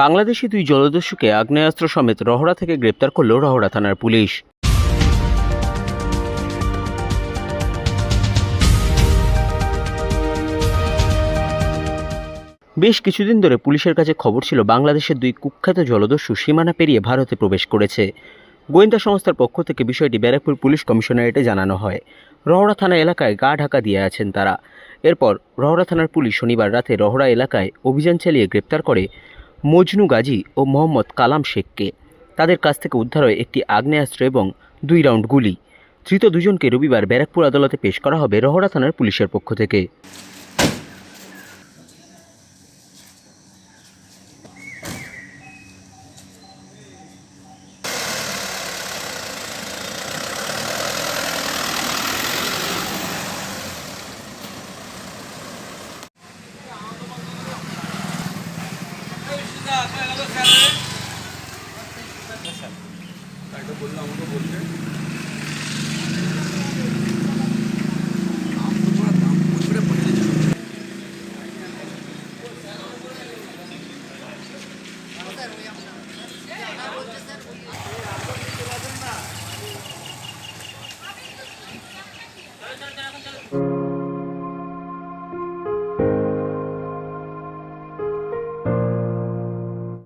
বাংলাদেশি দুই জলদস্যুকে আগ্নেয়াস্ত্র সমেত রহড়া থেকে গ্রেপ্তার করল রহড়া থানার পুলিশ। বেশ কিছুদিন ধরে পুলিশের কাছে খবর ছিল, বাংলাদেশের দুই কুখ্যাত জলদস্যু সীমানা পেরিয়ে ভারতে প্রবেশ করেছে। গোয়েন্দা সংস্থার পক্ষ থেকে বিষয়টি ব্যারাকপুর পুলিশ কমিশনারেটে জানানো হয়। রহড়া থানা এলাকায় গা ঢাকা দিয়ে আছেন তারা। এরপর রহড়া থানার পুলিশ শনিবার রাতে রহড়া এলাকায় অভিযান চালিয়ে গ্রেপ্তার করে মজনু গাজী ও মোহাম্মদ কালাম শেখকে। তাদের কাছ থেকে উদ্ধার হয় একটি আগ্নেয়াস্ত্র এবং দুই রাউন্ড গুলি। ধৃত দুজনকে রবিবার ব্যারাকপুর আদালতে পেশ করা হবে রহড়া থানার পুলিশের পক্ষ থেকে। তাকে বলল আমাকে বলতে